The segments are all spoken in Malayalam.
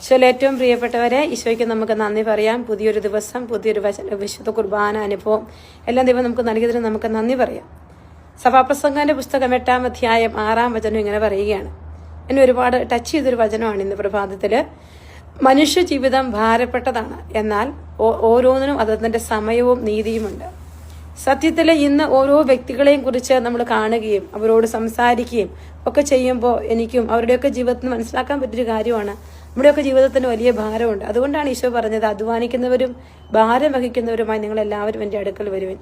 ഈശോയിൽ ഏറ്റവും പ്രിയപ്പെട്ടവരെ ഈശോയ്ക്ക് നമുക്ക് നന്ദി പറയാം. പുതിയൊരു ദിവസം പുതിയൊരു വിശുദ്ധ കുർബാന അനുഭവം എല്ലാം ദൈവം നമുക്ക് നൽകിയതിന് നമുക്ക് നന്ദി പറയാം. സഭാപ്രസംഗന്റെ പുസ്തകം എട്ടാം അധ്യായം ആറാം വചനം ഇങ്ങനെ പറയുകയാണ്. എന്നെ ഒരുപാട് ടച്ച് ചെയ്തൊരു വചനമാണ് ഇന്ന് പ്രഭാതത്തിൽ. മനുഷ്യ ജീവിതം ഭാരപ്പെട്ടതാണ്. എന്നാൽ ഓരോന്നിനും അതതിന്റെ സമയവും നീതിയുമുണ്ട് സത്യത്തിൽ ഇന്ന് ഓരോ വ്യക്തികളെയും കുറിച്ച് നമ്മൾ കാണുകയും അവരോട് സംസാരിക്കുകയും ഒക്കെ ചെയ്യുമ്പോൾ എനിക്കും അവരുടെയൊക്കെ ജീവിതത്തിൽ മനസ്സിലാക്കാൻ പറ്റിയൊരു കാര്യമാണ്. നമ്മുടെയൊക്കെ ജീവിതത്തിന് വലിയ ഭാരമുണ്ട്. അതുകൊണ്ടാണ് ഈശോ പറഞ്ഞത് അധ്വാനിക്കുന്നവരും ഭാരം വഹിക്കുന്നവരുമായി നിങ്ങൾ എല്ലാവരും എന്റെ അടുക്കൽ വരുവിൻ.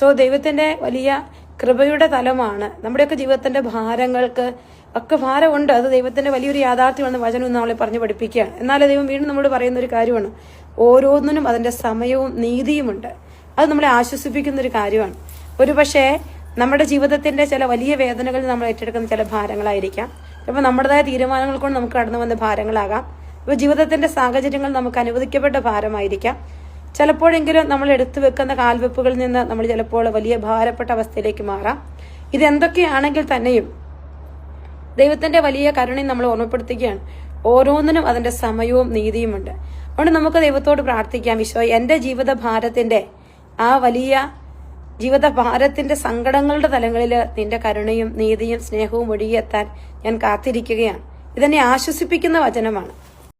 സോ ദൈവത്തിന്റെ വലിയ കൃപയുടെ തലമാണ് നമ്മുടെയൊക്കെ ജീവിതത്തിന്റെ ഭാരങ്ങൾക്ക് ഒക്കെ ഭാരമുണ്ട്. അത് ദൈവത്തിന്റെ വലിയൊരു യാഥാർത്ഥ്യമാണ് വചനം നമ്മളെ പറഞ്ഞു പഠിപ്പിക്കുകയാണ്. എന്നാൽ ദൈവം വീണ്ടും നമ്മൾ പറയുന്ന ഒരു കാര്യമാണ്. ഓരോന്നിനും അതിന്റെ സമയവും നീതിയുമുണ്ട്. അത് നമ്മളെ ആശ്വസിപ്പിക്കുന്ന ഒരു കാര്യമാണ്. ഒരു പക്ഷേ നമ്മുടെ ജീവിതത്തിന്റെ ചില വലിയ വേദനകൾ നമ്മൾ ഏറ്റെടുക്കുന്ന ചില ഭാരങ്ങളായിരിക്കാം. ചിലപ്പോൾ നമ്മുടേതായ തീരുമാനങ്ങൾ കൊണ്ട് നമുക്ക് കടന്നു വന്ന ഭാരങ്ങളാകാം. ഇപ്പോൾ ജീവിതത്തിന്റെ സാഹചര്യങ്ങൾ നമുക്ക് അനുവദിക്കപ്പെട്ട ഭാരമായിരിക്കാം. ചിലപ്പോഴെങ്കിലും നമ്മൾ എടുത്തു വെക്കുന്ന കാൽവെപ്പുകളിൽ നിന്ന് നമ്മൾ ചിലപ്പോൾ വലിയ ഭാരപ്പെട്ട അവസ്ഥയിലേക്ക് മാറാം. ഇതെന്തൊക്കെയാണെങ്കിൽ തന്നെയും ദൈവത്തിന്റെ വലിയ കരുണയും നമ്മൾ ഓർമ്മപ്പെടുത്തുകയാണ്. ഓരോന്നിനും അതിന്റെ സമയവും നീതിയുമുണ്ട്. അതുകൊണ്ട് നമുക്ക് ദൈവത്തോട് പ്രാർത്ഥിക്കാം. വിശ്വ എന്റെ ജീവിത ഭാരത്തിന്റെ ആ വലിയ ജീവിത ഭാരത്തിന്റെ സങ്കടങ്ങളുടെ തലങ്ങളിൽ നിന്റെ കരുണയും നീതിയും സ്നേഹവും ഒഴുകിയെത്താൻ ഞാൻ കാത്തിരിക്കുകയാണ്. ഇതെന്നെ ആശ്വസിപ്പിക്കുന്ന വചനമാണ്.